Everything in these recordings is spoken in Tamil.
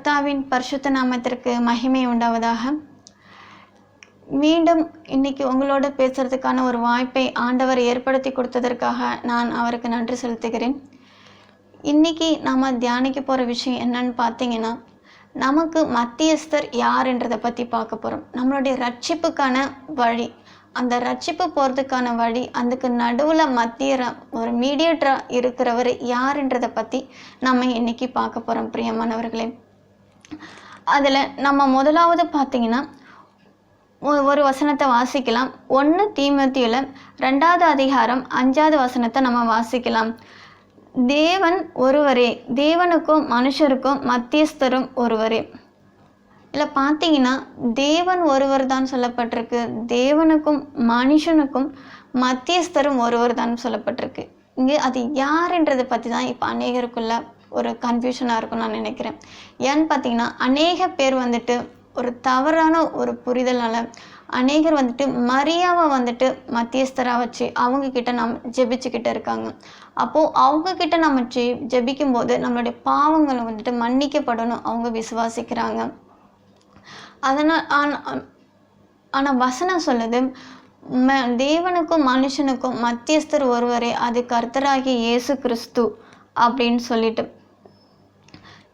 கர்த்தாவின் பரிசுத்த நாமத்திற்கு மகிமை உண்டாவதாக. மீண்டும் இன்னைக்கு உங்களோட பேசுறதுக்கான ஒரு வாய்ப்பை ஆண்டவர் ஏற்படுத்தி கொடுத்ததற்காக நான் அவருக்கு நன்றி செலுத்துகிறேன். இன்னைக்கு நாம தியானிக்க போகிற விஷயம் என்னன்னு பார்த்தீங்கன்னா நமக்கு மத்தியஸ்தர் யாருன்றதை பற்றி பார்க்க போகிறோம் நம்மளுடைய ரட்சிப்புக்கான வழி அந்த ரட்சிப்பு போகிறதுக்கான வழி அதுக்கு நடுவில் மத்திய ஒரு மீடியேட்டராக இருக்கிறவர் யாருன்றதை பற்றி நம்ம இன்னைக்கு பார்க்க போகிறோம் பிரியமானவர்களே. அதில் நம்ம முதலாவது பார்த்தீங்கன்னா ஒரு வசனத்தை வாசிக்கலாம். ஒன்று தீமத்தியில் ரெண்டாவது அதிகாரம் அஞ்சாவது வசனத்தை நம்ம வாசிக்கலாம். தேவன் ஒருவரே தேவனுக்கும் மனுஷருக்கும் மத்தியஸ்தரும் ஒருவரே. இதில் பார்த்தீங்கன்னா தேவன் ஒருவர் தான் சொல்லப்பட்டிருக்கு. தேவனுக்கும் மனுஷனுக்கும் மத்தியஸ்தரும் ஒருவர் தான் சொல்லப்பட்டிருக்கு. இங்கே அது யாருன்றதை பற்றி தான் இப்போ அநேகருக்குள்ள ஒரு கன்ஃபியூஷனாக இருக்கும் நான் நினைக்கிறேன். ஏன்னு பார்த்தீங்கன்னா அநேக பேர் வந்துட்டு ஒரு தவறான ஒரு புரிதலால் அநேகர் வந்துட்டு மரியாவை வந்துட்டு மத்தியஸ்தராக வச்சு அவங்க கிட்ட ஜெபிச்சுக்கிட்டு இருக்காங்க. அப்போது அவங்கக்கிட்ட நம்ம ஜெ ஜெபிக்கும் போது நம்மளுடைய பாவங்களை வந்துட்டு மன்னிக்கப்படணும் அவங்க விசுவாசிக்கிறாங்க. அதனால் ஆனால் ஆனால் வசனம் சொல்லுது ம தேவனுக்கும் மனுஷனுக்கும் மத்தியஸ்தர் ஒருவரே அது கர்த்தராகிய இயேசு கிறிஸ்து அப்படின்னு சொல்லிட்டு.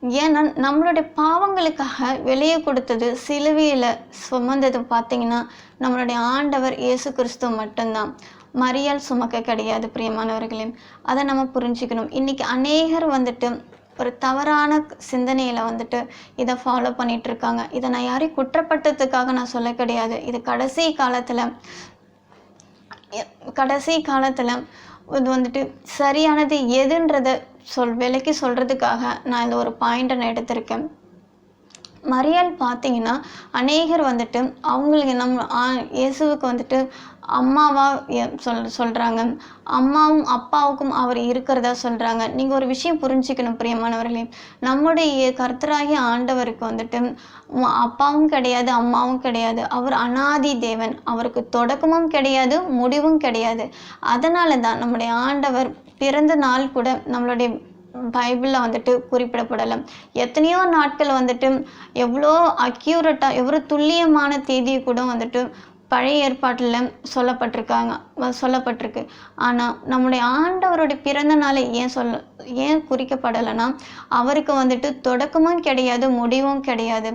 ஏன்னா நம்மளுடைய பாவங்களுக்காக வெளியே கொடுத்தது சிலுவையில் சுமந்தது பார்த்தீங்கன்னா நம்மளுடைய ஆண்டவர் இயேசு கிறிஸ்து மட்டும்தான். மரியால் சுமக்க கிடையாது பிரியமானவர்களே. அதை நம்ம புரிஞ்சுக்கணும். இன்னைக்கு அநேகர் வந்துட்டு ஒரு தவறான சிந்தனையில் வந்துட்டு இதை ஃபாலோ பண்ணிட்டு இருக்காங்க இதை நான் யாரையும் குற்றப்பட்டதுக்காக நான் சொல்ல கிடையாது. இது கடைசி காலத்தில் கடைசி காலத்தில் இது வந்துட்டு சரியானது எதுன்றத சொல் விலைக்கு சொல்கிறதுக்காக நான் இந்த ஒரு பாயிண்ட்டை நான் எடுத்திருக்கேன். மரியாள் பார்த்தீங்கன்னா அநேகர் வந்துட்டு அவங்களுக்கு நம்ம இயேசுவுக்கு வந்துட்டு அம்மாவா சொல் சொல்கிறாங்க அம்மாவும் அப்பாவுக்கும் அவர் இருக்கிறதா சொல்கிறாங்க நீங்கள் ஒரு விஷயம் புரிஞ்சுக்கணும் பிரியமானவர்களே. நம்முடைய கர்த்தராகிய ஆண்டவருக்கு வந்துட்டு அப்பாவும் கிடையாது அம்மாவும் கிடையாது. அவர் அனாதி தேவன். அவருக்கு தொடக்கமும் கிடையாது முடிவும் கிடையாது. அதனால தான் நம்முடைய ஆண்டவர் பிறந்த நாள் கூட நம்மளுடைய பைபிளில் வந்துட்டு குறிப்பிடப்படலை எத்தனையோ நாட்கள் வந்துட்டு எவ்வளோ அக்யூரட்டாக எவ்வளோ துல்லியமான தேதியை கூட வந்துட்டு பழைய ஏற்பாட்டில் சொல்லப்பட்டிருக்காங்க சொல்லப்பட்டிருக்கு. ஆனால் நம்முடைய ஆண்டவருடைய பிறந்த நாளை ஏன் சொல்ல ஏன் குறிக்கப்படலைன்னா அவருக்கு வந்துட்டு தொடக்கமும் கிடையாது முடிவும் கிடையாது.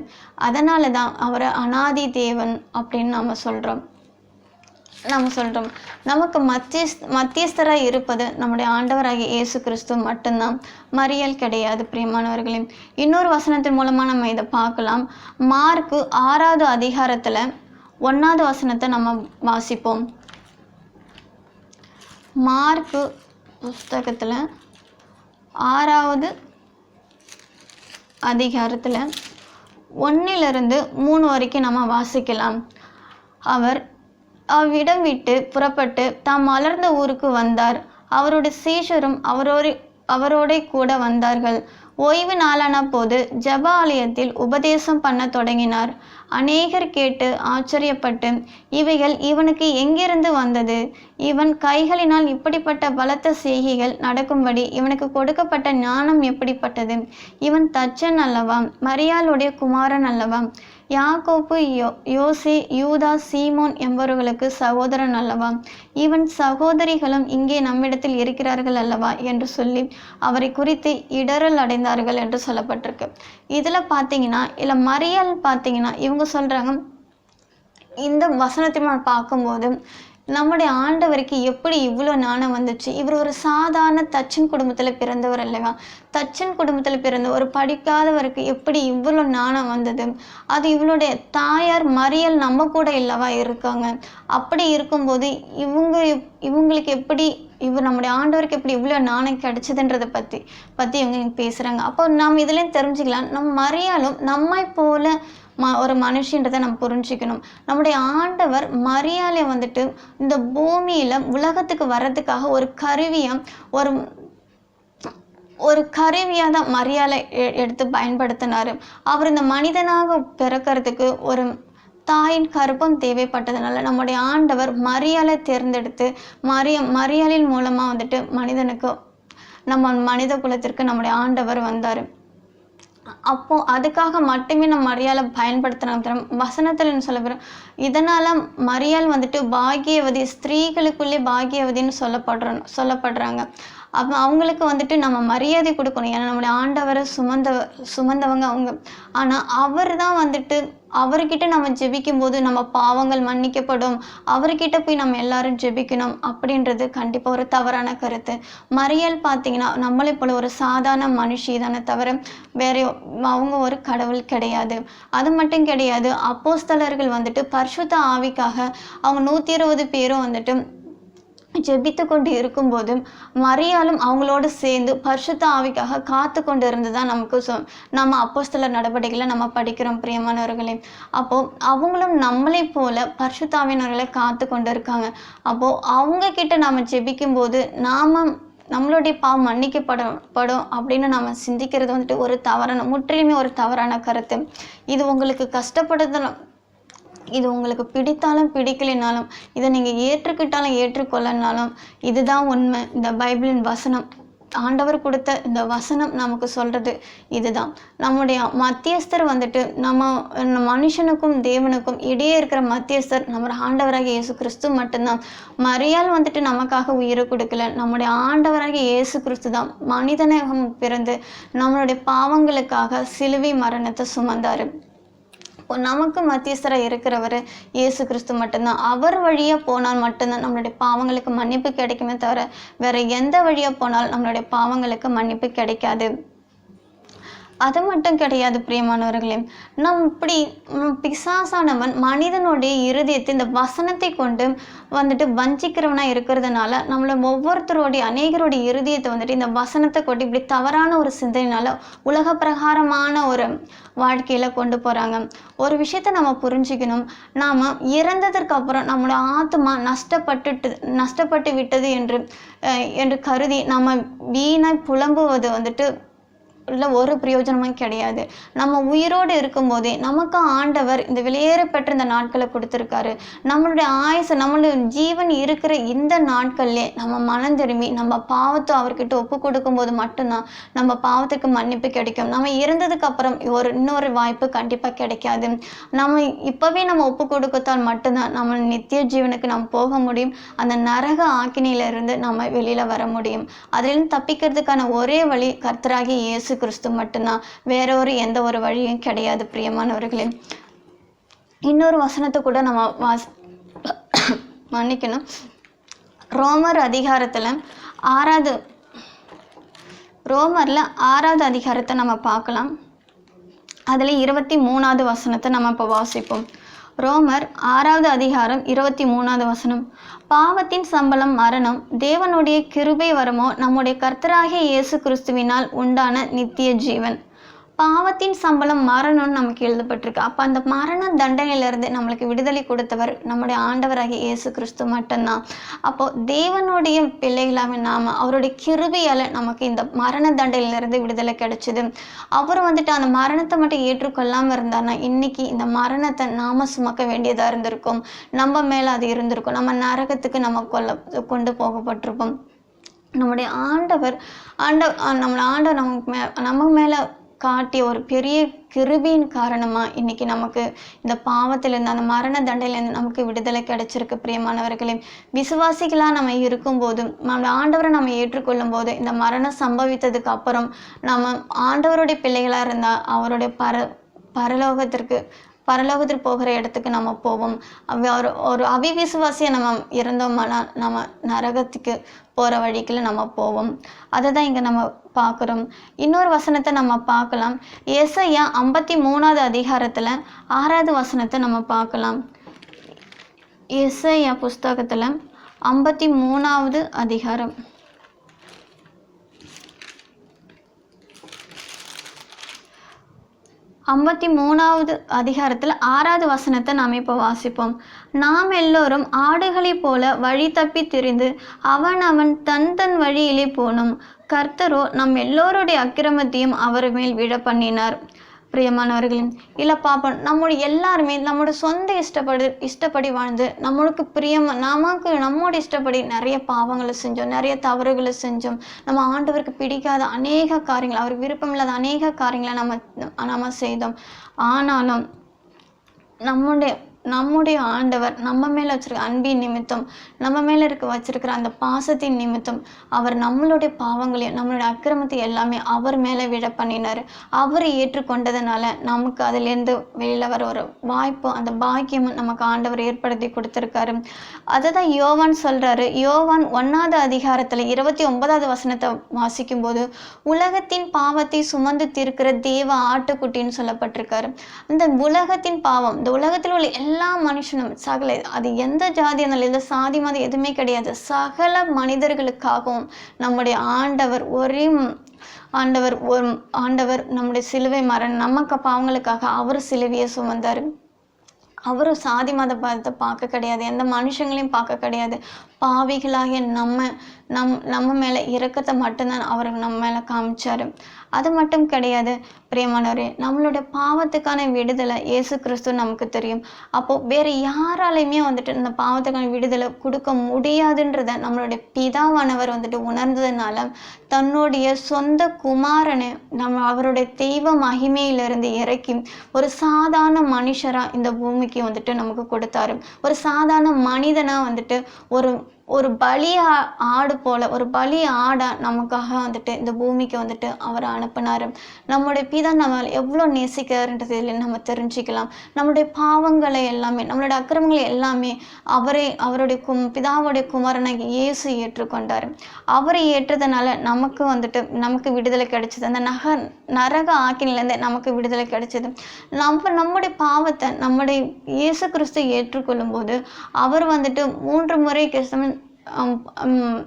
அதனால தான் அவரை அனாதி தேவன் அப்படின்னு நம்ம சொல்கிறோம் நம்ம சொல்கிறோம் நமக்கு மத்தியஸ் மத்தியஸ்தராக இருப்பது நம்முடைய ஆண்டவராகிய இயேசு கிறிஸ்து மட்டும்தான். மறியல் கிடையாது பிரியமானவர்களே. இன்னொரு வசனத்தின் மூலமாக நம்ம இதை பார்க்கலாம். மார்க்கு ஆறாவது அதிகாரத்தில் ஒன்றாவது வசனத்தை நம்ம வாசிப்போம். மார்க்கு புஸ்தகத்தில் ஆறாவது அதிகாரத்தில் ஒன்றிலிருந்து மூணு வரைக்கும் நம்ம வாசிக்கலாம். அவர் அவ்விடம் விட்டு புறப்பட்டு தாம் மலர்ந்த ஊருக்கு வந்தார். அவருடைய சீஷரும் அவரோடு அவரோடே கூட வந்தார்கள். ஓய்வு நாளான போது ஜப ஆலயத்தில் உபதேசம் பண்ண தொடங்கினார். அநேகர் கேட்டு ஆச்சரியப்பட்டு இவைகள் இவனுக்கு எங்கிருந்து வந்தது? இவன் கைகளினால் இப்படிப்பட்ட பலத்த செய்கைகள் நடக்கும்படி இவனுக்கு கொடுக்கப்பட்ட ஞானம் எப்படிப்பட்டது? இவன் தச்சன் அல்லவா? மரியாளுடைய குமாரன் அல்லவா? யாக்கோப்பு யோ யோசே யூதா சீமோன் என்பவர்களுக்கு சகோதரன் அல்லவா? இவன் சகோதரிகளும் இங்கே நம்மிடத்தில் இருக்கிறார்கள் அல்லவா? என்று சொல்லி அவரை குறித்து இடரல் அடைந்தார்கள் என்று சொல்லப்பட்டிருக்கு. இதில் பார்த்தீங்கன்னா இல்லை மறியல் பார்த்தீங்கன்னா இவங்க சொல்கிறாங்க இந்த வசனத்தை நான் பார்க்கும்போது நம்முடைய ஆண்டவருக்கு எப்படி இவ்வளோ ஞானம் வந்துச்சு? இவர் ஒரு சாதாரண தச்சன் குடும்பத்தில் பிறந்தவர் அல்லவா? தச்சன் குடும்பத்தில் பிறந்த ஒரு படிக்காதவருக்கு எப்படி இவ்வளோ ஞானம் வந்தது? அது இவளுடைய தாயார் மறியல் நம்ம கூட இல்லவா இருக்காங்க? அப்படி இருக்கும்போது இவங்க இவங்களுக்கு எப்படி இவர் நம்முடைய ஆண்டவருக்கு எப்படி இவ்வளோ நாணயம் கிடைச்சதுன்றதை பற்றி பற்றி இவங்க பேசுகிறாங்க அப்போ நாம் இதுலேயும் தெரிஞ்சுக்கலாம். நம்ம மறியாலும் நம்மை போல ம ஒரு மனுஷன்றதை நம்ம புரிஞ்சுக்கணும். நம்முடைய ஆண்டவர் மரியாதை வந்துட்டு இந்த பூமியில் உலகத்துக்கு வர்றதுக்காக ஒரு கருவியை ஒரு ஒரு கருவியாக தான் மரியாதை எடுத்து பயன்படுத்தினார். அவர் இந்த மனிதனாக பிறக்கிறதுக்கு ஒரு தாயின் கருப்பம் தேவைப்பட்டதுனால நம்முடைய ஆண்டவர் மரியாதை தேர்ந்தெடுத்து மரிய மரியாளின் மூலமாக வந்துட்டு மனிதனுக்கு நம்ம மனித குலத்திற்கு நம்முடைய ஆண்டவர் வந்தார். அப்போ அதுக்காக மட்டுமே நம்ம மரியாதை பயன்படுத்துகிறாங்க தெரியுமா? வசனத்தில் என்ன சொல்ல போகிறோம் இதனால மரியால் வந்துட்டு பாகியவதி ஸ்திரீகளுக்குள்ளே பாகியவதின்னு சொல்லப்படுறோம் சொல்லப்படுறாங்க. அப்போ அவங்களுக்கு வந்துட்டு நம்ம மரியாதை கொடுக்கணும். ஏன்னா நம்முடைய ஆண்டவரை சுமந்த சுமந்தவங்க அவங்க. ஆனால் அவர் தான் வந்துட்டு அவர்கிட்ட நம்ம ஜெபிக்கும் போது நம்ம பாவங்கள் மன்னிக்கப்படும். அவர்கிட்ட போய் நம்ம எல்லாரும் ஜெபிக்கணும் அப்படின்றது கண்டிப்பாக ஒரு தவறான கருத்து. மறியல் பார்த்தீங்கன்னா நம்மளை போல ஒரு சாதாரண மனுஷி தானே தவிர வேற அவங்க ஒரு கடவுள் கிடையாது. அது மட்டும் கிடையாது அப்போஸ்தலர்கள் வந்துட்டு பரிசுத்த ஆவிக்காக அவங்க நூற்றி இருபது பேரும் வந்துட்டு ஜெபித்து கொண்டு இருக்கும்போது மரியாளும் அவங்களோடு சேர்ந்து பரிசுத்த ஆவிக்காக காத்து கொண்டு இருந்ததா நமக்கு சொ நம்ம சில நடவடிக்கைகளை நம்ம படிக்கிறோம் பிரியமானவர்களே. அப்போ அவங்களும் நம்மளை போல பரிசுத்தாவினர்களை காத்து கொண்டு இருக்காங்க. அப்போ அவங்க கிட்ட நாம ஜெபிக்கும் போது நாம நம்மளுடைய பாவம் மன்னிக்கப்படும் படும் அப்படின்னு நம்ம சிந்திக்கிறது வந்துட்டு ஒரு தவறான முற்றிலுமே ஒரு தவறான கருத்து. இது உங்களுக்கு கஷ்டப்படுதலாம் இது உங்களுக்கு பிடித்தாலும் பிடிக்கலைனாலும் இதை நீங்கள் ஏற்றுக்கிட்டாலும் ஏற்றுக்கொள்ளனாலும் இதுதான் உண்மை. இந்த பைபிளின் வசனம் ஆண்டவர் கொடுத்த இந்த வசனம் நமக்கு சொல்கிறது இதுதான். நம்முடைய மத்தியஸ்தர் வந்துட்டு நம்ம மனுஷனுக்கும் தேவனுக்கும் இடையே இருக்கிற மத்தியஸ்தர் நம்ம ஆண்டவராகிய இயேசு கிறிஸ்து மட்டும்தான். மரியாள் வந்துட்டு நமக்காக உயிரை கொடுக்கல. நம்முடைய ஆண்டவராகிய இயேசு கிறிஸ்து தான் மனிதனகம் பிறந்து நம்மளுடைய பாவங்களுக்காக சிலுவை மரணத்தை சுமந்தாரு. நமக்கு மத்தியஸ்தராக இருக்கிறவர் இயேசு கிறிஸ்து மட்டும்தான். அவர் வழியாக போனால் மட்டும்தான் நம்மளுடைய பாவங்களுக்கு மன்னிப்பு கிடைக்குமே தவிர வேறு எந்த வழியாக போனால் நம்மளுடைய பாவங்களுக்கு மன்னிப்பு கிடைக்காது. அது மட்டும் கிடையாது பிரியமானவர்களே. நம் இப்படி பிசாசானவன் மனிதனுடைய இருதயத்தை இந்த வசனத்தை கொண்டு வந்துட்டு வஞ்சிக்கிறவனா இருக்கிறதுனால நம்மள ஒவ்வொருத்தருடைய அநேகருடைய இருதயத்தை வந்துட்டு இந்த வசனத்தை கொண்டு இப்படி தவறான ஒரு சிந்தனைனால உலக பிரகாரமான ஒரு வாழ்க்கையில கொண்டு போறாங்க. ஒரு விஷயத்த நம்ம புரிஞ்சுக்கணும். நாம இறந்ததற்கு அப்புறம் நம்மளோட ஆத்மா நஷ்டப்பட்டுட்டு நஷ்டப்பட்டு விட்டது என்று என்று கருதி நம்ம வீணாய் புலம்புவது வந்துட்டு உள்ள ஒரு பிரயோஜனமும் கிடையாது. நம்ம உயிரோடு இருக்கும்போதே நமக்கு ஆண்டவர் இந்த வெளியேற பெற்ற இந்த நாட்களை கொடுத்துருக்காரு. நம்மளுடைய ஆயுசு நம்மளுடைய ஜீவன் இருக்கிற இந்த நாட்கள்லே நம்ம மனம் திரும்பி நம்ம பாவத்தை அவர்கிட்ட ஒப்பு கொடுக்கும்போது மட்டும்தான் நம்ம பாவத்துக்கு மன்னிப்பு கிடைக்கும். நம்ம இறந்ததுக்கு அப்புறம் ஒரு இன்னொரு வாய்ப்பு கண்டிப்பாக கிடைக்காது. நம்ம இப்போவே நம்ம ஒப்பு கொடுக்கத்தால் மட்டும்தான் நம்ம நித்திய ஜீவனுக்கு நம்ம போக முடியும். அந்த நரக ஆக்கினியிலிருந்து நம்ம வெளியில வர முடியும். அதிலிருந்து தப்பிக்கிறதுக்கான ஒரே வழி கர்த்தராகி இயேசு கிறிஸ்து மட்டும்தான். வேற ஒரு எந்த ஒரு வழியும் கிடையாது பிரியமானவர்களே. இன்னொரு வசனத்தை கூட நம்ம வாஸ் மன்னிக்கணும். ரோமர் அதிகாரத்துல ஆறாவது ரோமர்ல ஆறாவது அதிகாரத்தை நம்ம பார்க்கலாம். அதில் இருபத்தி மூணாவது வசனத்தை நம்ம இப்போ வாசிப்போம். ரோமர் ஆறாவது அதிகாரம் இருபத்தி மூணாவது வசனம். பாவத்தின் சம்பளம் மரணம் தேவனுடைய கிருபை வரமோ நம்முடைய கர்த்தராகிய இயேசு கிறிஸ்துவினால் உண்டான நித்திய ஜீவன். பாவத்தின் சம்பளம் மரணம்னு நமக்கு எழுதப்பட்டிருக்கு. அப்போ அந்த மரண தண்டனையிலிருந்து நம்மளுக்கு விடுதலை கொடுத்தவர் நம்முடைய ஆண்டவராகிய இயேசு கிறிஸ்து மட்டும்தான். அப்போ தேவனுடைய பிள்ளைகளாக நாம அவருடைய கிருபையால நமக்கு இந்த மரண தண்டனையிலிருந்து விடுதலை கிடைச்சிது. அவர் வந்துட்டு அந்த மரணத்தை மட்டும் ஏற்றுக்கொள்ளாமல் இருந்தார்னா இன்னைக்கு இந்த மரணத்தை நாம சுமக்க வேண்டியதா இருந்திருக்கும். நம்ம மேல அது இருந்திருக்கும். நம்ம நரகத்துக்கு நம்ம கொல்ல கொண்டு போகப்பட்டிருப்போம். நம்முடைய ஆண்டவர் ஆண்ட நம்மளை ஆண்டவர் நமக்கு மே நம்ம மேலே காட்டிய ஒரு பெரிய கிருபியின் காரணமாக இன்னைக்கு நமக்கு இந்த பாவத்திலேருந்து அந்த மரண தண்டையிலேருந்து நமக்கு விடுதலை கிடைச்சிருக்கு பிரியமானவர்களே. விசுவாசிகளாக நம்ம இருக்கும்போதும் நம்ம ஆண்டவரை நம்ம ஏற்றுக்கொள்ளும் போது இந்த மரணம் சம்பவித்ததுக்கு அப்புறம் நம்ம ஆண்டவருடைய பிள்ளைகளாக இருந்தால் அவருடைய பர பரலோகத்திற்கு பரலோகத்திற்கு போகிற இடத்துக்கு நம்ம போவோம். ஒரு ஒரு அவிவிசுவாசியை நம்ம இருந்தோம்னா நம்ம நரகத்துக்கு போகிற வழிக்கில் நம்ம போவோம். அதை தான் இங்கே நம்ம பார்க்குறோம் இன்னொரு வசனத்தை நம்ம பார்க்கலாம். எஸ்ஐயா ஐம்பத்தி மூணாவது அதிகாரத்தில் ஆறாவது வசனத்தை நம்ம பார்க்கலாம். எஸ்ஐயா புஸ்தகத்தில் ஐம்பத்தி மூணாவது அதிகாரம். ஐம்பத்தி மூணாவது அதிகாரத்தில் ஆறாவது வசனத்தை நாம் இப்போ வாசிப்போம். நாம் எல்லோரும் ஆடுகளைப் போல வழி தப்பி திரிந்து அவன் அவன் தன் தன் வழியிலே போனோம். கர்த்தரோ நம் எல்லோருடைய அக்கிரமத்தையும் அவர் மேல் விழ பண்ணினார் பிரியமானவர்களே இல்லை பார்ப்போம் நம்முடைய எல்லாருமே நம்மளோட சொந்த இஷ்டப்படி இஷ்டப்படி வாழ்ந்து நம்மளுக்கு பிரியம் நமக்கு நம்மோட இஷ்டப்படி நிறைய பாவங்களை செஞ்சோம் நிறைய தவறுகளை செஞ்சோம். நம்ம ஆண்டவருக்கு பிடிக்காத அநேக காரியங்கள் அவர் விருப்பம் இல்லாத அநேக காரியங்களை நம்ம நம்ம செய்தோம். ஆனாலும் நம்முடைய நம்முடைய ஆண்டவர் நம்ம மேலே வச்சிருக்க அன்பின் நிமித்தம் நம்ம மேலே இருக்க வச்சிருக்கிற அந்த பாசத்தின் நிமித்தம் அவர் நம்மளுடைய பாவங்களையும் நம்மளுடைய அக்கிரமத்தை எல்லாமே அவர் மேலே விட பண்ணினார். அவரை ஏற்றுக்கொண்டதுனால நமக்கு அதுலேருந்து வெளியில் வர ஒரு வாய்ப்பு அந்த பாக்கியமும் நமக்கு ஆண்டவர் ஏற்படுத்தி கொடுத்துருக்காரு. அதை தான் யோவான் சொல்கிறாரு யோவான் ஒன்றாவது அதிகாரத்தில் இருபத்தி ஒன்பதாவது வசனத்தை வாசிக்கும்போது உலகத்தின் பாவத்தை சுமந்து தீர்க்கிற தேவ ஆட்டுக்குட்டின்னு சொல்லப்பட்டிருக்காரு. இந்த உலகத்தின் பாவம் இந்த உலகத்தில் உள்ள எல்லா எல்லா மனுஷனும் சகல அது எந்த ஜாதி இருந்தாலும் எந்த சாதி மதம் எதுவுமே கிடையாது. சகல மனிதர்களுக்காகவும் நம்முடைய ஆண்டவர் ஒரே ஆண்டவர் ஒரு ஆண்டவர் நம்முடைய சிலுவை மரணம் நமக்கு பாவங்களுக்காக அவர் சிலுவையை சுமந்தார். அவரும் சாதி மத பாதத்தை பார்க்க கிடையாது. எந்த மனுஷங்களையும் பார்க்க கிடையாது. பாவிகளாகிய நம்ம நம் நம்ம மேலே இறக்கத்தை மட்டும்தான் அவர் நம்ம மேலே காமிச்சாரு. அது மட்டும் கிடையாது. பிரியமானவரே நம்மளுடைய பாவத்துக்கான விடுதலை இயேசு கிறிஸ்து நமக்கு தெரியும். அப்போது வேறு யாராலையுமே வந்துட்டு இந்த பாவத்துக்கான விடுதலை கொடுக்க முடியாதுன்றத நம்மளுடைய பிதாவானவர் வந்துட்டு உணர்ந்ததுனால தன்னுடைய சொந்த குமாரனை நம்ம அவருடைய தெய்வ மகிமையிலிருந்து இறக்கி ஒரு சாதாரண மனுஷராக இந்த பூமிக்கு வந்துட்டு நமக்கு கொடுத்தாரு. ஒரு சாதாரண மனிதனாக வந்துட்டு ஒரு ஒரு பலி ஆடு போல ஒரு பலி ஆடை நமக்காக வந்துட்டு இந்த பூமிக்கு வந்துட்டு அவர் அனுப்பினார். நம்முடைய பிதா நம்ம எவ்வளோ நேசிக்கிறாருன்றது இதில் நம்ம தெரிஞ்சுக்கலாம். நம்மளுடைய பாவங்களை எல்லாமே நம்மளுடைய அக்கிரமங்களை எல்லாமே அவரே அவருடைய கும் பிதாவுடைய குமாரனாகி இயேசு ஏற்றுக்கொண்டார். அவரை ஏற்றதுனால நமக்கு வந்துட்டு நமக்கு விடுதலை கிடைச்சது. அந்த நக நரக ஆக்கினிலேருந்து நமக்கு விடுதலை கிடைச்சது. நம்ம நம்முடைய பாவத்தை நம்முடைய இயேசு கிறிஸ்து ஏற்றுக்கொள்ளும் போது அவர் வந்துட்டு மூன்று முறை கிறிஸ்தவன்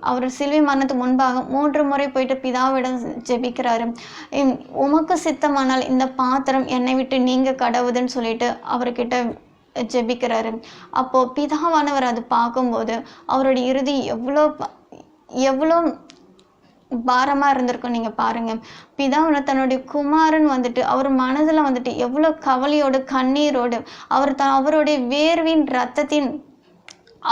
அவர் சிலுவை மரணத்துக்கு முன்பாக மூன்று முறை போயிட்டு பிதாவிடம் ஜெபிக்கிறாரு. உமக்கு சித்தமானால் இந்த பாத்திரம் என்னை விட்டு நீங்க கடவுதுன்னு சொல்லிட்டு அவர்கிட்ட ஜெபிக்கிறாரு. அப்போ பிதாவானவர் அது பார்க்கும்போது அவருடைய இறுதி எவ்வளோ எவ்வளோ பாரமாக இருந்திருக்கும் நீங்கள் பாருங்கள் பிதாவில் தன்னுடைய குமாரன் வந்துட்டு அவர் மனதில் வந்துட்டு எவ்வளோ கவலையோடு கண்ணீரோடு அவர் த அவருடைய வேர்வின் ரத்தத்தின்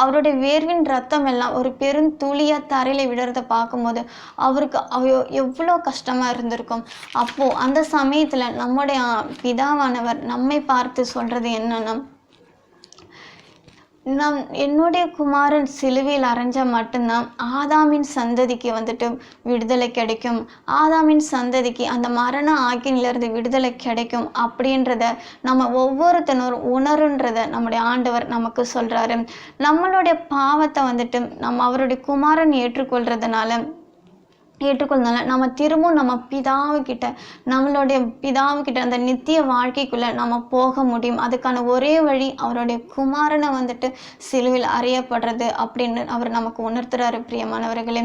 அவருடைய வேர்வின் ரத்தம் எல்லாம் ஒரு பெருந்துளியா தரையில விடுறத பார்க்கும்போது அவருக்கு அவ்வளோ எவ்வளோ கஷ்டமா இருந்திருக்கும். அப்போ அந்த சமயத்துல நம்முடைய பிதாவானவர் நம்மை பார்த்து சொல்றது என்னன்னா நம் என்னுடைய குமாரன் சிலுவையில் அரைஞ்சால் மட்டும்தான் ஆதாமின் சந்ததிக்கு வந்துட்டு விடுதலை கிடைக்கும். ஆதாமின் சந்ததிக்கு அந்த மரண ஆக்கினிலிருந்து விடுதலை கிடைக்கும் அப்படின்றத நம்ம ஒவ்வொருத்தனும் உணருன்றத நம்முடைய ஆண்டவர் நமக்கு சொல்கிறாரு நம்மளுடைய பாவத்தை வந்துட்டு நம்ம அவருடைய குமாரன் ஏற்றுக்கொள்கிறதுனால ஏற்றுக்கொள்னால நம்ம திரும்பவும் நம்ம பிதாவுக்கிட்ட நம்மளுடைய பிதாவுக்கிட்ட அந்த நித்திய வாழ்க்கைக்குள்ள நம்ம போக முடியும். அதுக்கான ஒரே வழி அவருடைய குமாரனை வந்துட்டு சிலுவில் அறியப்படுறது அப்படின்னு அவர் நமக்கு உணர்த்துறாரு பிரியமானவர்களே.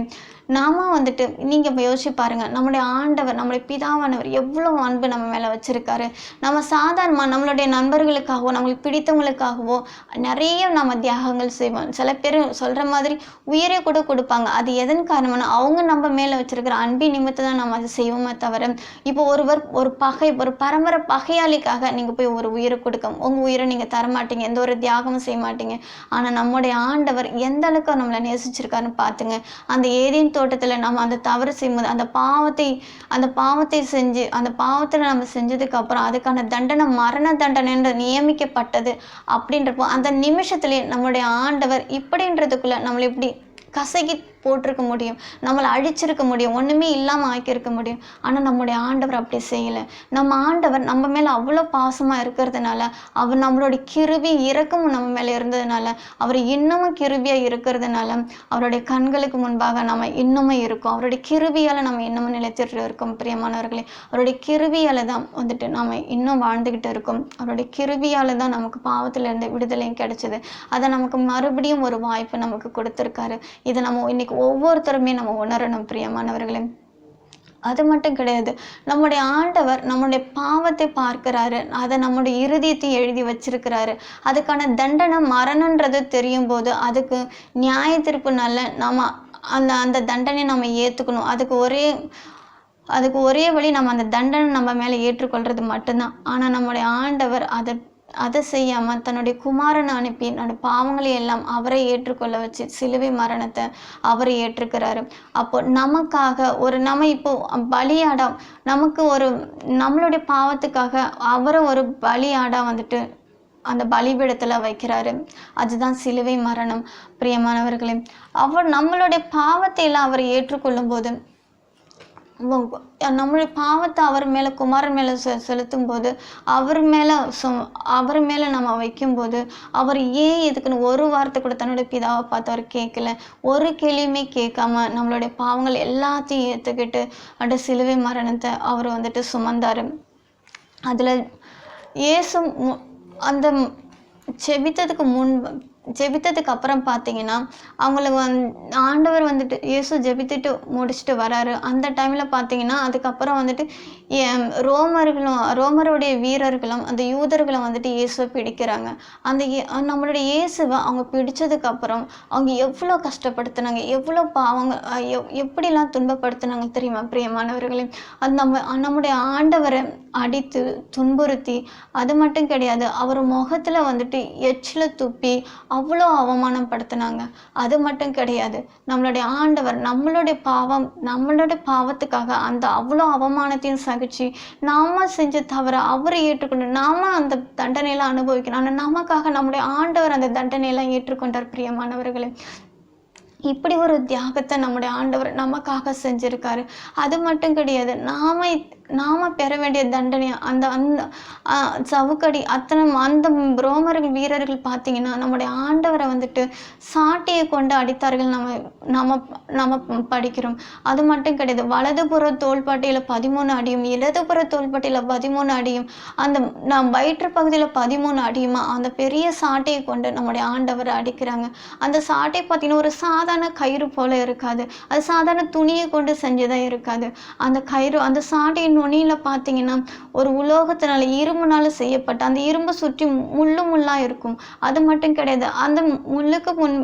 நாம வந்துட்டு நீங்க இப்ப யோசிச்சு பாருங்க. நம்முடைய ஆண்டவர் நம்முடைய பிதாவானவர் எவ்வளவு அன்பு நம்ம மேல வச்சிருக்காரு. நம்ம சாதாரணமா நம்மளுடைய நண்பர்களுக்காகவோ நம்மளுக்கு பிடித்தவங்களுக்காகவோ நிறைய நம்ம தியாகங்கள் செய்வோம். சில பேர் சொல்ற மாதிரி உயிரை கூட கொடுப்பாங்க. அது எதன் காரணம்னா அவங்க நம்ம மேல வச்சிருக்கிற அன்பின் நிமித்தம் தான் நம்ம அதை செய்வோமே தவிர இப்போ ஒருவர் ஒரு பகை ஒரு பரம்பரை பகையாளிக்காக நீங்க போய் ஒரு உயிரை கொடுக்க உங்க உயிரை நீங்க தர மாட்டீங்க எந்த ஒரு தியாகமும் செய்ய மாட்டீங்க. ஆனா நம்முடைய ஆண்டவர் எந்த அளவுக்கு நம்மளை நேசிச்சிருக்காருன்னு பார்த்துங்க அந்த ஏதேன் தோட்டத்துல நம்ம அந்த தவறு செய்யும்போது அந்த பாவத்தை அந்த பாவத்தை செஞ்சு அந்த பாவத்துல நம்ம செஞ்சதுக்கு அப்புறம் அதுக்கான தண்டனை மரண தண்டனைன்ற நியமிக்கப்பட்டது அப்படின்றப்போ அந்த நிமிஷத்துலயே நம்முடைய ஆண்டவர் இப்படின்றதுக்குள்ள நம்மளை இப்படி கசகி போட்டிருக்க முடியும். நம்மளை அழிச்சிருக்க முடியும். ஒன்றுமே இல்லாமல் ஆக்கியிருக்க முடியும். ஆனால் நம்முடைய ஆண்டவர் அப்படி செய்யலை. நம்ம ஆண்டவர் நம்ம மேலே அவ்வளோ பாசமாக இருக்கிறதுனால அவர் நம்மளுடைய கிருவி இரக்கமும் நம்ம மேலே இருந்ததுனால அவர் இன்னமும் கிருவியாக இருக்கிறதுனால அவருடைய கண்களுக்கு முன்பாக நம்ம இன்னமும் இருக்கோம். அவருடைய கிருவியால் நம்ம இன்னமும் நிலைத்திட்டு இருக்கோம் பிரியமானவர்களே. அவருடைய கிருவியால் தான் வந்துட்டு நம்ம இன்னும் வாழ்ந்துக்கிட்டு இருக்கோம். அவருடைய கிருவியால் தான் நமக்கு பாவத்துல இருந்து விடுதலையும் கிடைச்சது. அதை நமக்கு மறுபடியும் ஒரு வாய்ப்பு நமக்கு கொடுத்துருக்காரு. இதை நம்ம இன்னைக்கு ஒவ்வொருத்தருமே நம்ம உணரணும் பிரியமானவர்களே. அது மட்டும் கிடையாது. நம்முடைய ஆண்டவர் நம்முடைய பாவத்தை பார்க்கிறாரு. அதை நம்முடைய இருதயத்தை எழுதி வச்சிருக்கிறாரு. அதுக்கான தண்டனை மரணன்றது தெரியும் போது அதுக்கு நியாய தீர்ப்பு நல்ல நம்ம அந்த அந்த தண்டனை நம்ம ஏற்றுக்கணும் அதுக்கு ஒரே அதுக்கு ஒரே வழி நம்ம அந்த தண்டனை நம்ம மேலே ஏற்றுக்கொள்கிறது மட்டும்தான். ஆனால் நம்முடைய ஆண்டவர் அதை அதை செய்யாமல் தன்னுடைய குமாரனை அனுப்பி நம்முடைய பாவங்களை எல்லாம் அவரை ஏற்றுக்கொள்ள வச்சு சிலுவை மரணத்தை அவரை ஏற்றுக்கிறாரு. அப்போ நமக்காக ஒரு நம்ம இப்போ பலியாடம் நமக்கு ஒரு நம்மளுடைய பாவத்துக்காக அவரை ஒரு பலியாடா வந்துட்டு அந்த பலிபீடத்தில் வைக்கிறாரு. அதுதான் சிலுவை மரணம். பிரியமானவர்களே அவர் நம்மளுடைய பாவத்தை எல்லாம் அவர் ஏற்றுக்கொள்ளும் போது நம்மளுடைய பாவத்தை அவர் மேலே குமாரன் மேலே செ செலுத்தும் போது அவர் மேலே சொ அவர் மேலே நம்ம வைக்கும்போது அவர் ஏன் இதுக்குன்னு ஒரு வார்த்தை கூட தன்னுடைய பிதாவை பார்த்து அவர் கேட்கல. ஒரு கேள்வியுமே கேட்காம நம்மளுடைய பாவங்கள் எல்லாத்தையும் ஏற்றுக்கிட்டு அந்த சிலுவை மரணத்தை அவர் வந்துட்டு சுமந்தாரு. அதில் இயேசும் அந்த செபித்ததுக்கு முன் ஜெபித்ததுக்கு அப்புறம் பார்த்தீங்கன்னா அவங்கள வந் ஆண்டவர் வந்துட்டு இயேசு ஜெபித்துட்டு முடிச்சுட்டு வராரு. அந்த டைமில் பார்த்தீங்கன்னா அதுக்கப்புறம் வந்துட்டு ரோமர்களும் ரோமருடைய வீரர்களும் அந்த யூதர்களும் வந்துட்டு இயேசுவை பிடிக்கிறாங்க. அந்த நம்மளுடைய இயேசுவை அவங்க பிடிச்சதுக்கப்புறம் அவங்க எவ்வளோ கஷ்டப்படுத்துனாங்க எவ்வளோ பாவங்க எப்படிலாம் துன்பப்படுத்துனாங்க தெரியுமா பிரியமானவர்களே? அது நம்ம நம்முடைய ஆண்டவரை அடித்து துன்புறுத்தி அது மட்டும் கிடையாது அவர் முகத்தில் வந்துட்டு எச்சில துப்பி அவ்வளோ அவமானப்படுத்தினாங்க. அது மட்டும் கிடையாது. நம்மளுடைய ஆண்டவர் நம்மளுடைய பாவம் நம்மளுடைய பாவத்துக்காக அந்த அவ்வளோ அவமானத்தையும் சகிச்சு நாம செஞ்ச தவிர அவரை ஏற்றுக்கொண்டு நாம அந்த தண்டனையெல்லாம் அனுபவிக்கணும். ஆனால் நமக்காக நம்முடைய ஆண்டவர் அந்த தண்டனையெல்லாம் ஏற்றுக்கொண்டார் பிரியமானவர்களே. இப்படி ஒரு தியாகத்தை நம்முடைய ஆண்டவர் நமக்காக செஞ்சுருக்காரு. அது மட்டும் கிடையாது. நாம நாம பெற வேண்டிய தண்டனை அந்த அந்த சவுக்கடி அத்தனை அந்த ரோமர்கள் வீரர்கள் பார்த்தீங்கன்னா நம்முடைய ஆண்டவரை வந்துட்டு சாட்டையை கொண்டு அடித்தார்கள் நம்ம நம்ம நம்ம படிக்கிறோம். அது மட்டும் கிடையாது. வலதுபுற தோள்பட்டையில் பதிமூணு அடியும் இடதுபுற தோள்பட்டையில் பதிமூணு அடியும் அந்த நம் வயிற்று பகுதியில் பதிமூணு அடியுமா? அந்த பெரிய சாட்டையை கொண்டு நம்முடைய ஆண்டவரை அடிக்கிறாங்க. அந்த சாட்டை பார்த்தீங்கன்னா ஒரு சாதாரண கயிறு போல இருக்காது. அது சாதாரண துணியை கொண்டு செஞ்சதாக இருக்காது. அந்த கயிறு அந்த சாட்டையின் நுனியில பார்த்தீங்கன்னா ஒரு உலோகத்தினால இரும்புனால செய்யப்பட்ட அந்த இரும்பு சுற்றி முள்ளு முள்ளா இருக்கும். அது மட்டும் கிடையாது. அந்த முள்ளுக்கு முன்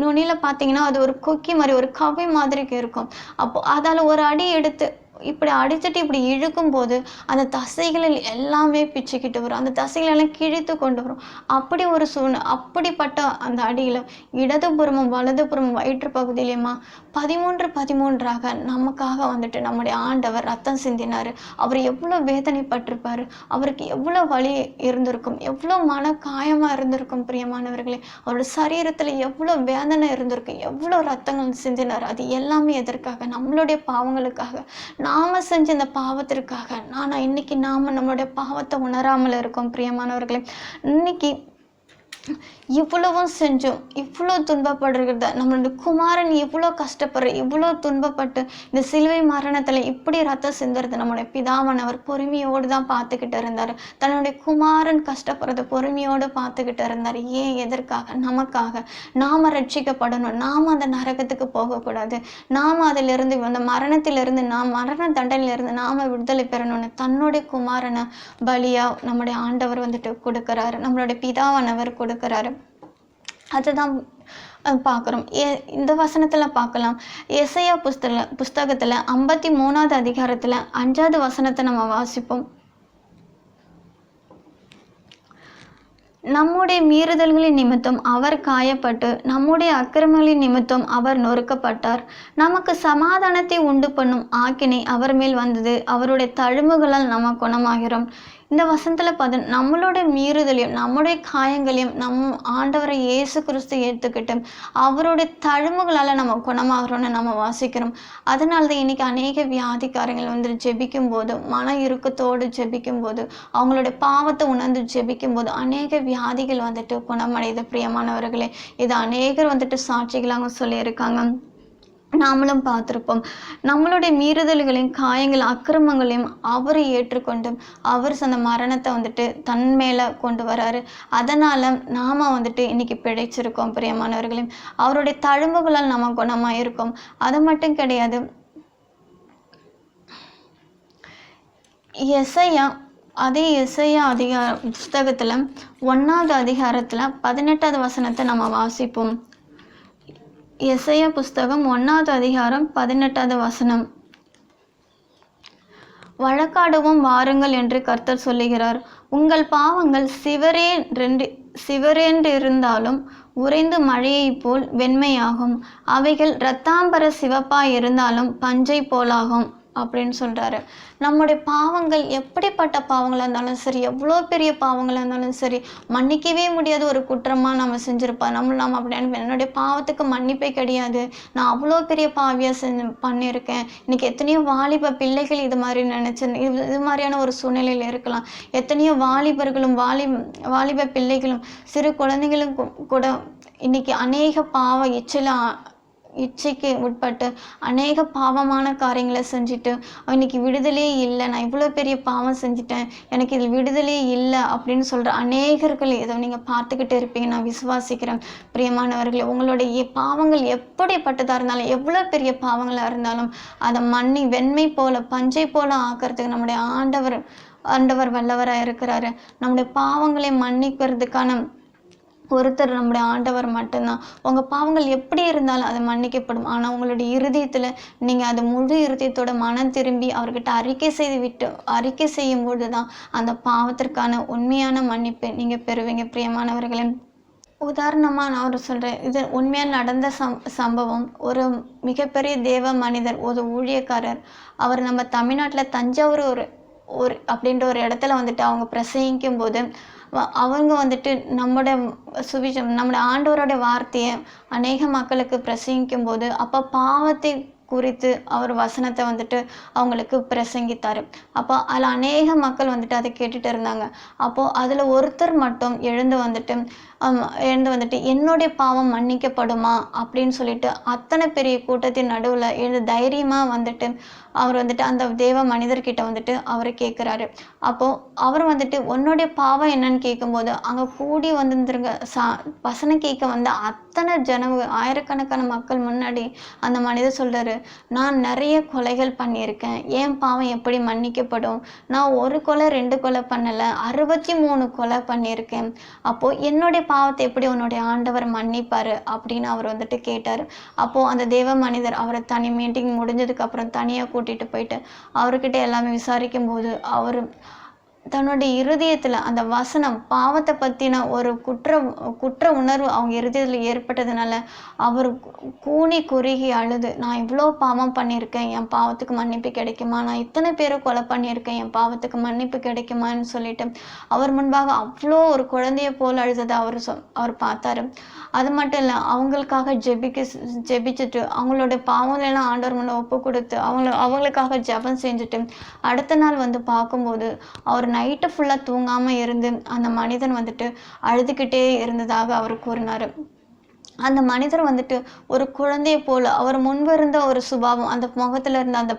நுனியில பார்த்தீங்கன்னா அது ஒரு கொக்கி மாதிரி ஒரு கவி மாதிரி இருக்கும். அப்போ அதால ஒரு அடி எடுத்து இப்படி அடிச்சுட்டு இப்படி இழுக்கும் போது அந்த தசைகளில் எல்லாமே பிச்சுக்கிட்டு வரும். அந்த தசைகள் எல்லாம் கிழித்து கொண்டு வரும். அப்படி ஒரு சூழ்நிலை அப்படிப்பட்ட அந்த அடியில் இடதுபுறமும் வலதுபுறமும் வயிற்று பகுதியிலையுமா பதிமூன்று பதிமூன்றாக நமக்காக வந்துட்டு நம்முடைய ஆண்டவர் ரத்தம் சிந்தினார். அவர் எவ்வளோ வேதனைப்பட்டிருப்பார். அவருக்கு எவ்வளோ வலி இருந்திருக்கும். எவ்வளோ மன காயமாக இருந்திருக்கும் பிரியமானவர்களே. அவரோட சரீரத்தில் எவ்வளோ வேதனை இருந்திருக்கும் எவ்வளோ ரத்தங்கள் சிந்தினார். அது எல்லாமே எதற்காக? நம்மளுடைய பாவங்களுக்காக. நாம செஞ்ச இந்த பாவத்திற்காக நானா இன்னைக்கு நாம நம்மளுடைய பாவத்தை உணராமல் இருக்கோம் பிரியமானவர்களே. இன்னைக்கு இவ்வளவும் செஞ்சோம். இவ்வளோ துன்பப்படுறத நம்மளுடைய குமாரன் இவ்வளோ கஷ்டப்படுற இவ்வளோ துன்பப்பட்டு இந்த சிலுவை மரணத்தில் இப்படி ரத்தம் சிந்துறது பிதாவன் பிதாவானவர் பொறுமையோடு தான் பார்த்துக்கிட்டு இருந்தார். தன்னுடைய குமாரன் கஷ்டப்படுறத பொறுமையோடு பார்த்துக்கிட்டு இருந்தார். ஏன் எதற்காக? நமக்காக. நாம் ரட்சிக்கப்படணும். நாம் அந்த நரகத்துக்கு போகக்கூடாது. நாம் அதிலிருந்து அந்த மரணத்திலிருந்து நாம் மரண தண்டனையிலிருந்து நாம் விடுதலை பெறணும்னு தன்னுடைய குமாரனை பலியாக நம்முடைய ஆண்டவர் வந்துட்டு கொடுக்குறாரு. நம்மளுடைய பிதாவானவர் கொடுக்குறாரு. அதுதான் பார்க்குறோம். ஏ இந்த வசனத்தில் பார்க்கலாம். எஸ்ஐயா புஸ்தக புஸ்தகத்தில் ஐம்பத்தி மூணாவது அதிகாரத்தில் அஞ்சாவது வசனத்தை நம்ம வாசிப்போம். நம்முடைய மீறுதல்களின் நிமித்தம் அவர் காயப்பட்டு நம்முடைய அக்கிரமங்களின் நிமித்தம் அவர் நொறுக்கப்பட்டார். நமக்கு சமாதானத்தை உண்டு பண்ணும் ஆக்கினை அவர் மேல் வந்தது. அவருடைய தழும்புகளால் நம்ம குணமாகிறோம். இந்த வசனத்தில் பார்த்து நம்மளோட மீறுதலையும் நம்முடைய காயங்களையும் நம் ஆண்டவரை இயேசு கிறிஸ்து ஏற்றுக்கிட்டு அவருடைய தழும்புகளால் நம்ம குணமாகிறோம்னு நம்ம வாசிக்கிறோம். அதனால தான் இன்னைக்கு அநேக வியாதிக்காரங்கள் வந்து ஜெபிக்கும் போது மன இறுக்கத்தோடு ஜெபிக்கும் போது அவங்களுடைய பாவத்தை உணர்ந்து ஜெபிக்கும் போது அநேக வியாதிகள் வந்துட்டு குணமடையுது. பிரியமானவர்களே இது அநேகர் வந்துட்டு சாட்சிகளாக சொல்லியிருக்காங்க. நாமளும் பார்த்துருப்போம். நம்மளுடைய மீறுதல்களையும் காயங்கள் அக்கிரமங்களையும் அவரை ஏற்றுக்கொண்டு அவர் அந்த மரணத்தை வந்துட்டு தன் மேலே கொண்டு வராரு. அதனால் நாம் வந்துட்டு இன்னைக்கு பிழைச்சிருக்கோம் பிரியமானவர்களையும் அவருடைய தழும்புகளால் நம்ம குணமாயிருக்கோம். அது மட்டும் கிடையாது எசையா அதே இசையா அதிகார புஸ்தகத்தில் ஒன்றாவது அதிகாரத்தில் பதினெட்டாவது வசனத்தை நம்ம வாசிப்போம். எசைய புஸ்தகம் ஒன்றாவது அதிகாரம் பதினெட்டாவது வசனம். வழக்காடுவோம் வாருங்கள் என்று கர்த்தர் சொல்லுகிறார். உங்கள் பாவங்கள் சிவரே ரெண்டு சிவரென்று இருந்தாலும் உறைந்து மழையைப் போல் வெண்மையாகும். அவைகள் இரத்தாம்பர சிவப்பாய் இருந்தாலும் பஞ்சை போலாகும். அப்படின்னு சொல்றாரு. நம்முடைய பாவங்கள் எப்படிப்பட்ட பாவங்களாக இருந்தாலும் சரி எவ்வளோ பெரிய பாவங்களாக இருந்தாலும் சரி மன்னிக்கவே முடியாத ஒரு குற்றமாக நம்ம செஞ்சிருப்பா. நம்ம நாம் அப்படி என்னுடைய பாவத்துக்கு மன்னிப்பே கிடையாது. நான் அவ்வளோ பெரிய பாவியாக செஞ்சு பண்ணியிருக்கேன். இன்னைக்கு எத்தனையோ வாலிப பிள்ளைகள் இது மாதிரி நினச்சி இது இது மாதிரியான ஒரு சூழ்நிலையில் இருக்கலாம். எத்தனையோ வாலிபர்களும் வாலி வாலிப பிள்ளைகளும் சிறு குழந்தைகளும் கூட இன்னைக்கு அநேக பாவ இச்சல இச்சைக்கு உட்பட்டு அநேக பாவமான காரியங்களை செஞ்சுட்டு இன்னைக்கு விடுதலையே இல்லை நான் இவ்வளோ பெரிய பாவம் செஞ்சுட்டேன் எனக்கு இதில் விடுதலையே இல்லை அப்படின்னு சொல்கிற அநேகர்கள் இதை நீங்கள் பார்த்துக்கிட்டே இருப்பீங்க. நான் விசுவாசிக்கிறேன். பிரியமானவர்களே உங்களுடைய பாவங்கள் எப்படிப்பட்டதாக இருந்தாலும் எவ்வளோ பெரிய பாவங்களாக இருந்தாலும் அதை மண்ணி வெண்மை போல பஞ்சை போல ஆக்கிறதுக்கு நம்முடைய ஆண்டவர் ஆண்டவர் வல்லவராக இருக்கிறாரு. நம்முடைய பாவங்களை மன்னிக்கிறதுக்கான ஒருத்தர் நம்முடைய ஆண்டவர் மட்டும்தான். உங்கள் பாவங்கள் எப்படி இருந்தாலும் அது மன்னிக்கப்படும். ஆனால் உங்களுடைய இருதயத்தில் நீங்கள் அது முழு இருதயத்தோட மனம் திரும்பி அவர்கிட்ட அறிக்கை செய்து விட்டு அறிக்கை செய்யும் பொழுது தான் அந்த பாவத்திற்கான உண்மையான மன்னிப்பை நீங்கள் பெறுவீங்க பிரியமானவர்களே. உதாரணமாக நான் ஒரு சொல்கிறேன் இது உண்மையாக நடந்த சம் சம்பவம். ஒரு மிகப்பெரிய தேவ மனிதர் ஒரு ஊழியக்காரர். அவர் நம்ம தமிழ்நாட்டில் தஞ்சாவூர் ஒரு ஒரு அப்படின்ற ஒரு இடத்துல வந்துட்டு அவங்க பிரசங்கிக்கும் போது அவங்க வந்துட்டு நம்மளோட சுவிசம் நம்மளோட ஆண்டவரோட வார்த்தையை அநேக மக்களுக்கு பிரசங்கிக்கும் போது அப்போ பாவத்தை குறித்து அவர் வசனத்தை வந்துட்டு அவங்களுக்கு பிரசங்கித்தார். அப்போ அதில் அநேக மக்கள் வந்துட்டு அதை கேட்டுட்டு இருந்தாங்க. அப்போது அதில் ஒருத்தர் மட்டும் எழுந்து வந்துட்டு எழுந்து வந்துட்டு என்னுடைய பாவம் மன்னிக்கப்படுமா? அப்படின்னு சொல்லிட்டு அத்தனை பெரிய கூட்டத்தின் நடுவில் எழுந்து தைரியமாக வந்துட்டு அவர் வந்துட்டு அந்த தேவ மனிதர்கிட்ட வந்துட்டு அவர் கேட்குறாரு அப்போது அவர் வந்துட்டு உன்னுடைய பாவம் என்னன்னு கேட்கும்போது அங்கே கூடி வந்துருங்க சா வசனம் கேட்க வந்த அத்தனை ஜனங்க ஆயிரக்கணக்கான மக்கள் முன்னாடி அந்த மனிதர் சொல்கிறாரு நான் நிறைய கொலைகள் பண்ணியிருக்கேன். என் பாவம் எப்படி மன்னிக்கப்படும்? நான் ஒரு கொலை ரெண்டு கொலை பண்ணலை. அறுபத்தி மூணு கொலை பண்ணியிருக்கேன். அப்போது என்னுடைய பாவத்தை எப்படி உன்னுடைய ஆண்டவர் மன்னிப்பார் அப்படின்னு அவர் வந்துட்டு கேட்டார். அப்போது அந்த தேவ மனிதர் அவரை தனி மீட்டிங் முடிஞ்சதுக்கு அப்புறம் தனியாக கூட்டிகிட்டு போயிட்டு அவர்கிட்ட எல்லாமே விசாரிக்கும் போது அவர் தன்னுடைய இருதயத்தில் அந்த வசனம் பாவத்தை பற்றின ஒரு குற்ற குற்ற உணர்வு அவங்க இருதயத்தில் ஏற்பட்டதுனால அவர் கூணி கூனி குறுகி அழுது நான் இவ்வளோ பாவம் பண்ணியிருக்கேன் என் பாவத்துக்கு மன்னிப்பு கிடைக்குமா? நான் இத்தனை பேரை கொலை பண்ணியிருக்கேன் என் பாவத்துக்கு மன்னிப்பு கிடைக்குமான்னு சொல்லிட்டு அவர் முன்பாக அவ்வளோ ஒரு குழந்தைய போல் அழுததை அவர் சொ அவர் பார்த்தாரு. அது மட்டும் இல்லை அவங்களுக்காக ஜெபிக்க ஜெபிச்சுட்டு அவங்களோட பாவங்களெல்லாம் ஆண்டவர் முன்ன ஒப்பு கொடுத்து அவங்கள அவங்களுக்காக ஜெபம் செஞ்சுட்டு அடுத்த நாள் வந்து பார்க்கும்போது அவர் நைட்டு ஃபுல்லாக தூங்காமல் இருந்து அந்த மனிதன் வந்துட்டு அழுதுகிட்டே இருந்ததாக அவர் கூறினார். அந்த மனிதர் வந்துட்டு ஒரு குழந்தையை போல அவர் முன்பு இருந்த ஒரு சுபாவம் அந்த முகத்துல இருந்த அந்த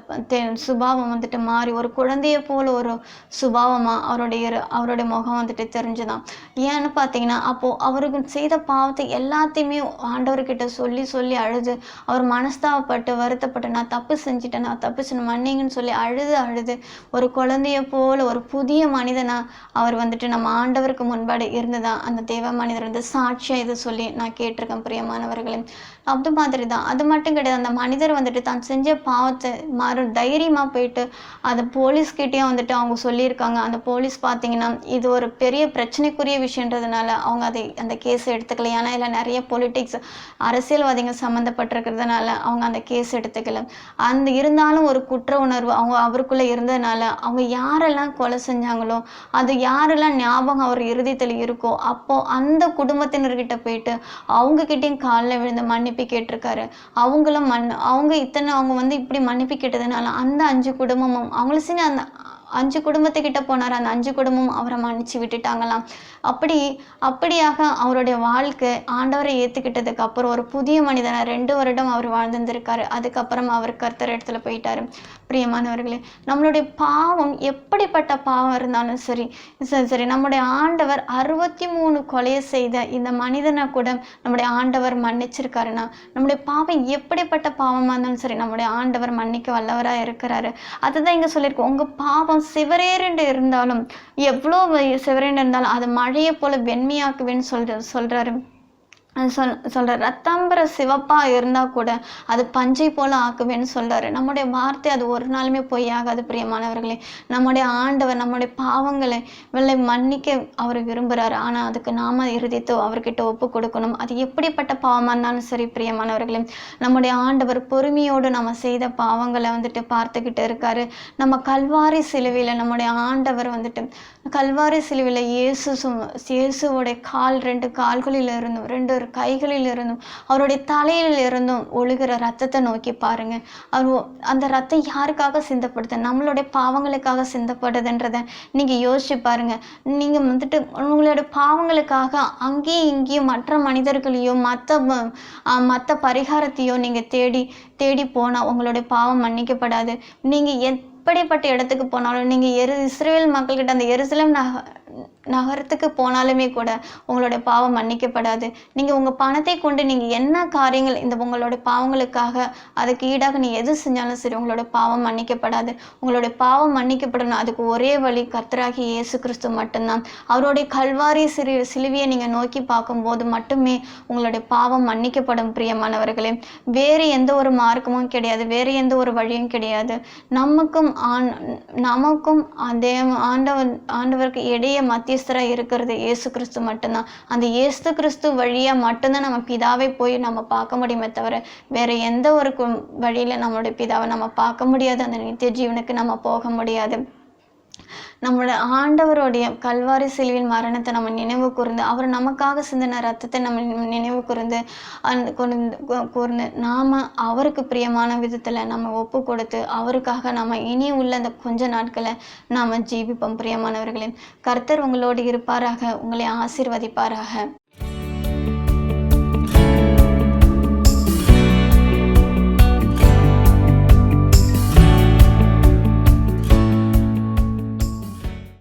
சுபாவம் வந்துட்டு மாறி ஒரு குழந்தையை போல ஒரு சுபாவமா அவருடைய அவருடைய முகம் வந்துட்டு தெரிஞ்சுதான். ஏன்னு பார்த்தீங்கன்னா அப்போ அவருக்கு செய்த பாவத்தை எல்லாத்தையுமே ஆண்டவர்கிட்ட சொல்லி சொல்லி அழுது அவர் மனஸ்தாபப்பட்டு வருத்தப்பட்டு நான் தப்பு செஞ்சுட்டேன் நான் தப்பு செஞ்சு மன்னிங்கன்னு சொல்லி அழுது அழுது ஒரு குழந்தைய போல ஒரு புதிய மனிதனா அவர் வந்துட்டு நம்ம ஆண்டவருக்கு முன்பாடு இருந்ததா அந்த தேவ மனிதர் வந்து சாட்சியா இதை சொல்லி நான் கேட்டிருக்கேன். பிரியமானவர்களே. அது மாதிரி தான் அது மட்டும் கிடையாது அந்த மனிதர் வந்துட்டு தான் செஞ்ச பாவத்தை மறு தைரியமாக போயிட்டு அதை போலீஸ்கிட்டேயும் வந்துட்டு அவங்க சொல்லியிருக்காங்க. அந்த போலீஸ் பார்த்தீங்கன்னா இது ஒரு பெரிய பிரச்சனைக்குரிய விஷயன்றதுனால அவங்க அதை அந்த கேஸ் எடுத்துக்கல. ஏன்னா இதில் நிறைய பொலிட்டிக்ஸ் அரசியல்வாதிகள் சம்மந்தப்பட்டிருக்கிறதுனால அவங்க அந்த கேஸ் எடுத்துக்கல. அந்த இருந்தாலும் ஒரு குற்ற உணர்வு அவங்க அவருக்குள்ளே இருந்ததுனால அவங்க யாரெல்லாம் கொலை செஞ்சாங்களோ அது யாரெல்லாம் ஞாபகம் அவர் இறுதித்தில் இருக்கோ அப்போ அந்த குடும்பத்தினர்கிட்ட போயிட்டு அவங்க கிட்டேயும் காலில் விழுந்து மன்னிப்பு கேட்டிருக்காரு. அவங்களும் மன் அவங்க இத்தனை அவங்க வந்து இப்படி மன்னிப்பு கேட்டதுனால அந்த அஞ்சு குடும்பமும் அவங்களும் சரி அந்த அஞ்சு குடும்பத்துக்கிட்ட போனார்? அந்த அஞ்சு குடும்பமும் அவரை மன்னிச்சு விட்டுட்டாங்களாம். அப்படி அப்படியாக அவருடைய வாழ்க்கை ஆண்டவரை ஏற்றுக்கிட்டதுக்கு அப்புறம் ஒரு புதிய மனிதனை ரெண்டு வருடம் அவர் வாழ்ந்திருந்திருக்காரு. அதுக்கப்புறம் அவர் கர்த்தர் இடத்துல போயிட்டாரு. பிரியமானவர்களே நம்மளுடைய பாவம் எப்படிப்பட்ட பாவம் இருந்தாலும் சரி சரி சரி நம்முடைய ஆண்டவர் அறுபத்தி மூணு கொலையை செய்த இந்த மனிதனை கூட நம்முடைய ஆண்டவர் மன்னிச்சிருக்காருன்னா நம்முடைய பாவம் எப்படிப்பட்ட பாவமாக இருந்தாலும் சரி நம்முடைய ஆண்டவர் மன்னிக்க வல்லவராக இருக்கிறாரு. அதுதான் இங்கே சொல்லியிருக்கோம் உங்கள் பாவம் சிவரேரண்டு இருந்தாலும் எவ்வளோ சிவரேண்டு இருந்தாலும் அது மழையை போல வெண்மையாக்குவேன்னு சொல்ற சொல்கிறாரு சொல் சொல்கிறார் ரத்தாம்பர சிவப்பாக இருந்தால் கூட அது பஞ்சை போல் ஆக்குவேன்னு சொல்கிறாரு நம்முடைய வார்த்தை அது ஒரு நாளுமே பொய்யாகாது பிரியமானவர்களே. நம்முடைய ஆண்டவர் நம்முடைய பாவங்களை வெள்ளை மன்னிக்க அவர் விரும்புகிறாரு ஆனால் அதுக்கு நாம இறுதித்து அவர்கிட்ட ஒப்பு கொடுக்கணும். அது எப்படிப்பட்ட பாவமாக இருந்தாலும் சரி பிரியமானவர்களே. நம்முடைய ஆண்டவர் பொறுமையோடு நம்ம செய்த பாவங்களை வந்துட்டு பார்த்துக்கிட்டு இருக்காரு. நம்ம கல்வாரி சிலுவையில் நம்முடைய ஆண்டவர் வந்துட்டு கல்வாரி சிலுவையில் இயேசு சு இயேசுவோடைய கால் ரெண்டு கால்களில் இருந்தும் ரெண்டு கைகளில் இருந்தும் அவருடைய தலையில் இருந்தும் ஒழுகிற ரத்தத்தை நோக்கி பாருங்க. அவர் அந்த ரத்தம் யாருக்காக சிந்தப்படுது? நம்மளுடைய பாவங்களுக்காக சிந்தப்படுதுன்றத நீங்க யோசிச்சு பாருங்க. நீங்க வந்துட்டு உங்களோட பாவங்களுக்காக அங்கேயும் இங்கேயும் மற்ற மனிதர்களையோ மற்ற மற்ற பரிகாரத்தையோ நீங்க தேடி தேடி போனால் உங்களுடைய பாவம் மன்னிக்கப்படாது. நீங்க எப்படிப்பட்ட இடத்துக்கு போனாலும் நீங்க எரு இஸ்ரேல் மக்கள்கிட்ட அந்த எருசலேம் நக நகரத்துக்கு போனாலுமே கூட உங்களுடைய பாவம் மன்னிக்கப்படாது. நீங்கள் உங்கள் பணத்தை கொண்டு நீங்கள் என்ன காரியங்கள் இந்த உங்களுடைய பாவங்களுக்காக அதுக்கு ஈடாக நீ எது செஞ்சாலும் சரி உங்களோட பாவம் மன்னிக்கப்படாது. உங்களுடைய பாவம் மன்னிக்கப்படணும். அதுக்கு ஒரே வழி கர்த்தராகி இயேசு கிறிஸ்து மட்டும்தான். அவருடைய கல்வாரி சிறு சிலுவையை நீங்கள் நோக்கி பார்க்கும்போது மட்டுமே உங்களுடைய பாவம் மன்னிக்கப்படும் பிரியமானவர்களே. வேறு எந்த ஒரு மார்க்கமும் கிடையாது. வேறு எந்த ஒரு வழியும் கிடையாது. நமக்கும் ஆண் நமக்கும் அதே ஆண்டவர் ஆண்டவருக்கு இடையே மத்திய மத்தியஸ்தரா இருக்கிறது இயேசு கிறிஸ்து மட்டும்தான். அந்த இயேசு கிறிஸ்து வழியா மட்டும்தான் நம்ம பிதாவை போய் நம்ம பார்க்க முடியுமே தவிர வேற எந்த ஒரு வழியில் வழியில நம்மளுடைய பிதாவை நம்ம பார்க்க முடியாது. அந்த நித்திய ஜீவனுக்கு நம்ம போக முடியாது. நம்மளோட ஆண்டவருடைய கல்வாரி சிலுவின் மரணத்தை நம்ம நினைவு கூர்ந்து அவர் நமக்காக சிந்தின ரத்தத்தை நம்ம நினைவு கூர்ந்து கூர்ந்து நாம அவருக்கு பிரியமான விதத்துல நம்ம ஒப்பு கொடுத்து அவருக்காக நம்ம இனி உள்ள அந்த கொஞ்ச நாட்களை நாம ஜீவிப்போம். பிரியமானவர்களே கர்த்தர் உங்களோடு இருப்பாராக உங்களை ஆசீர்வதிப்பாராக.